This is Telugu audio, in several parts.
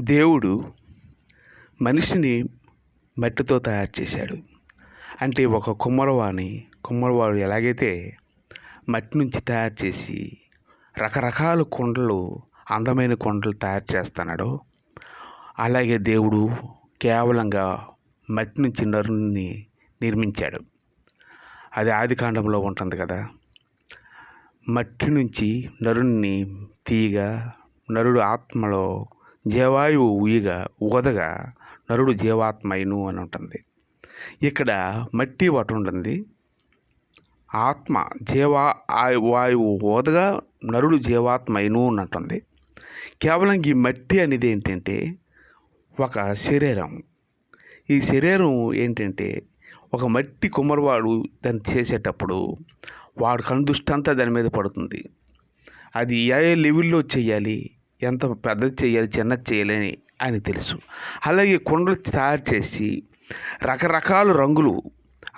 దేవుడు మనిషిని మట్టితో తయారు చేశాడు. అంటే ఒక కుమ్మరవాణి కుమ్మరవాడు ఎలాగైతే మట్టి నుంచి తయారు చేసి రకరకాల కొండలు అందమైన కొండలు తయారు చేస్తున్నాడో అలాగే దేవుడు కేవలంగా మట్టి నుంచి నరుని నిర్మించాడు. అది ఆది కాండంలో ఉంటుంది కదా. మట్టి నుంచి నరుణ్ణి తీగ నరుడు ఆత్మలో జీవాయువు ఊయిగా ఊదగా నరుడు జీవాత్మయును అని ఉంటుంది. ఇక్కడ మట్టి ఒకటి ఉంటుంది. ఆత్మ జీవా ఆ- వాయువు ఊదగా నరుడు జీవాత్మయును అని ఉంటుంది. కేవలం ఈ మట్టి అనేది ఏంటంటే ఒక శరీరం. ఈ శరీరం ఏంటంటే ఒక మట్టి కుమ్మరివాడు దాన్ని చేసేటప్పుడు వాడు కనుదృష్టి అంతా దాని మీద పడుతుంది. అది ఏ లెవెల్లో చేయాలి? ఎంత పెద్దది చేయాలి చిన్నది చేయలేని అని తెలుసు. అలాగే కుండలు తయారు చేసి రకరకాల రంగులు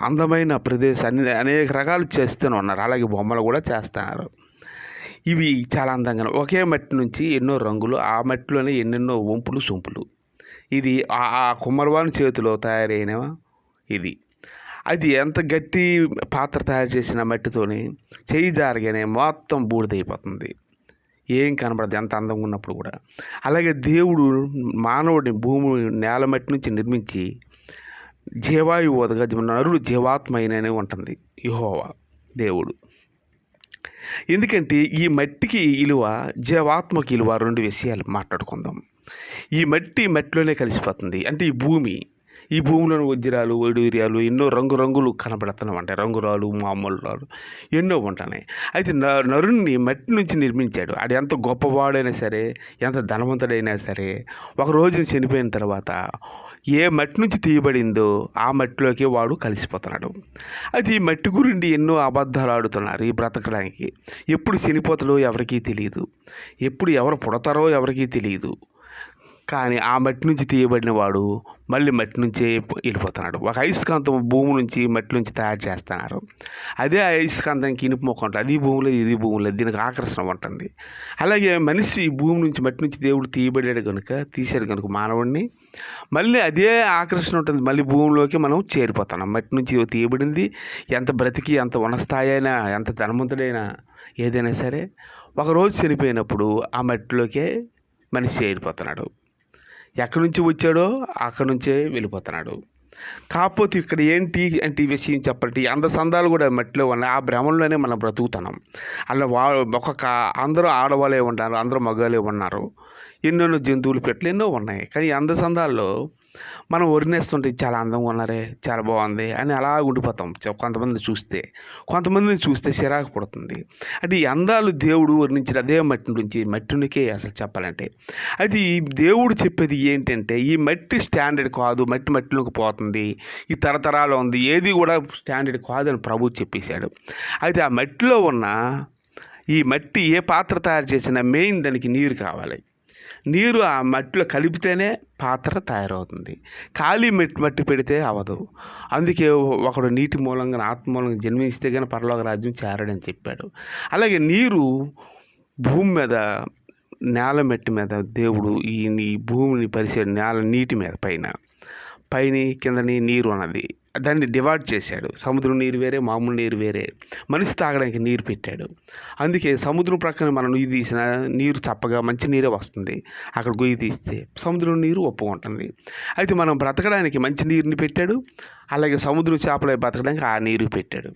అందమైన ప్రదేశాన్ని అనేక రకాలు చేస్తూనే ఉన్నారు. అలాగే బొమ్మలు కూడా చేస్తున్నారు. ఇవి చాలా అందంగా ఒకే మట్టి నుంచి ఎన్నో రంగులు ఆ మట్టిలోనే ఎన్నెన్నో వంపులు సొంపులు. ఇది ఆ- ఆ కుమ్మరవాని చేతిలో తయారైన ఇది. అది ఎంత గట్టి పాత్ర తయారు చేసిన మట్టితోని చేయి జారగానే మొత్తం బూడిదైపోతుంది. ఏం కనబడదు ఎంత అందంగా ఉన్నప్పుడు కూడా. అలాగే దేవుడు మానవుడిని భూమి నేల మట్టి నుంచి నిర్మించి జీవాయు వదగా నరుడు జీవాత్మైననే ఉంటుంది యెహోవా దేవుడు. ఎందుకంటే ఈ మట్టికి ఇలువ జీవాత్మకి ఇలువ రెండు విషయాలు మాట్లాడుకుందాం. ఈ మట్టి మట్టిలోనే కలిసిపోతుంది. అంటే ఈ భూమి ఈ భూమిలోని వజ్రాలు వైడూర్యాలు ఎన్నో రంగురంగులు కనబడుతూ అంటే రంగురాలు మామూలు రాలు ఎన్నో ఉంటున్నాయి. అయితే న నరుణ్ణి మట్టి నుంచి నిర్మించాడు. అది ఎంత గొప్పవాడైనా సరే ఎంత ధనవంతుడైనా సరే ఒక రోజున చనిపోయిన తర్వాత ఏ మట్టి నుంచి తీయబడిందో ఆ మట్టిలోకి వాడు కలిసిపోతున్నాడు. అయితే ఈ మట్టి గురించి ఎన్నో అబద్ధాలు ఆడుతున్నారు ఈ బ్రతకడానికి. ఎప్పుడు చనిపోతాడో ఎవరికీ తెలియదు ఎప్పుడు ఎవరు పుడతారో ఎవరికీ తెలియదు కానీ ఆ మట్టి నుంచి తీయబడిన వాడు మళ్ళీ మట్టి నుంచే వెళ్ళిపోతున్నాడు. ఒక అయస్కాంతం భూమి నుంచి మట్టి నుంచి తయారు చేస్తున్నారు. అదే అయస్కాంతానికి ఇనుపు మొక్క ఉంటుంది. అది భూమిలో ఇది భూమిలో దీనికి ఆకర్షణ ఉంటుంది. అలాగే మనిషి ఈ భూమి నుంచి మట్టి నుంచి దేవుడు తీయబడాడు కనుక తీశాడు కనుక మానవుడిని మళ్ళీ అదే ఆకర్షణ ఉంటుంది. మళ్ళీ భూమిలోకి మనం చేరిపోతున్నాం. మట్టి నుంచి తీయబడింది. ఎంత బ్రతికి ఎంత ఉన్నస్థాయి అయినా ఎంత ధనవంతుడైనా ఏదైనా సరే ఒకరోజు చనిపోయినప్పుడు ఆ మట్టిలోకే మనిషి చేరిపోతున్నాడు ఎక్కడి నుంచి వచ్చాడో అక్కడి నుంచే వెళ్ళిపోతున్నాడు. కాకపోతే ఇక్కడ ఏంటి అంటే ఈ విషయం చెప్పండి ఈ అందసందాలు కూడా మట్టిలో ఉన్నాయి ఆ భ్రమంలోనే మనం బ్రతుకుతున్నాం. అలా వా ఒక్కొక్క అందరూ ఆడవాళ్ళే ఉన్నారు అందరూ మగవాళ్ళే ఉన్నారు. ఎన్నెన్నో జంతువులు పెట్లు ఎన్నో ఉన్నాయి. కానీ అందసందాల్లో మనం వరినేస్తుంటే చాలా అందంగా ఉన్నారే చాలా బాగుంది అని అలా ఉండిపోతాం. కొంతమందిని చూస్తే. కొంతమందిని చూస్తే చిరాకు పడుతుంది. అంటే ఈ అందాలు దేవుడు వర్ణించిన అదే మట్టి నుంచి మట్టినికే అసలు చెప్పాలంటే. అది దేవుడు చెప్పేది ఏంటంటే ఈ మట్టి స్టాండర్డ్ కాదు మట్టి మట్టిలోకి పోతుంది. ఈ తరతరాలు ఉంది ఏది కూడా స్టాండర్డ్ కాదని ప్రభు చెప్పేశాడు. అయితే ఆ మట్టిలో ఉన్న ఈ మట్టి ఏ పాత్ర తయారు చేసినా మెయిన్ దానికి నీరు కావాలి. నీరు ఆ మట్టిలో కలిపితేనే పాత్ర తయారవుతుంది. ఖాళీ మట్టి మట్టి పెడితే అవ్వదు. అందుకే ఒకడు నీటి మూలంగా ఆత్మ మూలంగా జన్మిస్తే కానీ పరలోక రాజ్యం చేరడని చెప్పాడు. అలాగే నీరు భూమి మీద నేల మెట్టి మీద దేవుడు ఈ ఈ భూమిని పరిసే నేల నీటి మీద పైన. పైన కిందని నీరు అన్నది. దాన్ని డివైడ్ చేశాడు. సముద్రం నీరు వేరే మామూలు నీరు వేరే. మనిషి తాగడానికి నీరు పెట్టాడు. అందుకే సముద్రం ప్రక్కన మనం నుయ్యి తీసిన నీరు చప్పగా మంచి నీరే వస్తుంది. అక్కడ గొయ్యి తీస్తే సముద్రం నీరు ఒప్పుకుంటుంది అయితే మనం బ్రతకడానికి మంచి నీరుని పెట్టాడు. అలాగే సముద్రం చేపలు బతకడానికి ఆ నీరు పెట్టాడు.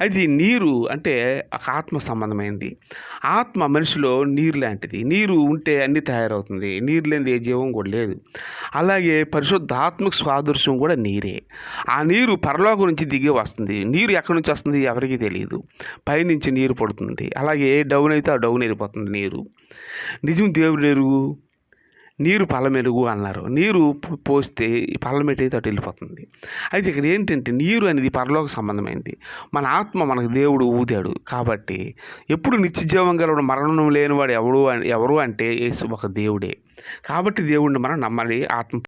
అయితే ఈ నీరు అంటే ఒక ఆత్మ సంబంధమైంది. ఆత్మ మనిషిలో నీరు లాంటిది. నీరు ఉంటే అన్నీ తయారవుతుంది. నీరు లేని ఏ జీవం కూడా లేదు. అలాగే పరిశుద్ధాత్మక స్వాదృశ్యం కూడా నీరే. ఆ నీరు పరలోకం నుంచి దిగి వస్తుంది. నీరు ఎక్కడి నుంచి వస్తుంది ఎవరికీ తెలియదు పైనుంచి నీరు పడుతుంది. అలాగే ఏ డౌన్ అయితే ఆ డౌన్ వెళ్ళిపోతుంది నీరు. నిజం దేవుడు ఎరుగు నీరు పలమెరుగు అన్నారు. నీరు పోస్తే పల్లమెట్టి అయితే అటు వెళ్ళిపోతుంది. అయితే ఇక్కడ ఏంటంటే నీరు అనేది పరలోక సంబంధమైంది. మన ఆత్మ మనకు దేవుడు ఊదాడు కాబట్టి ఎప్పుడు నిత్యజీవం గలవాడు మరణం లేనివాడు ఎవడు ఎవరు అంటే ఏసు ఒక దేవుడే. కాబట్టి దేవుడిని మనం నమ్మాలి ఆత్మ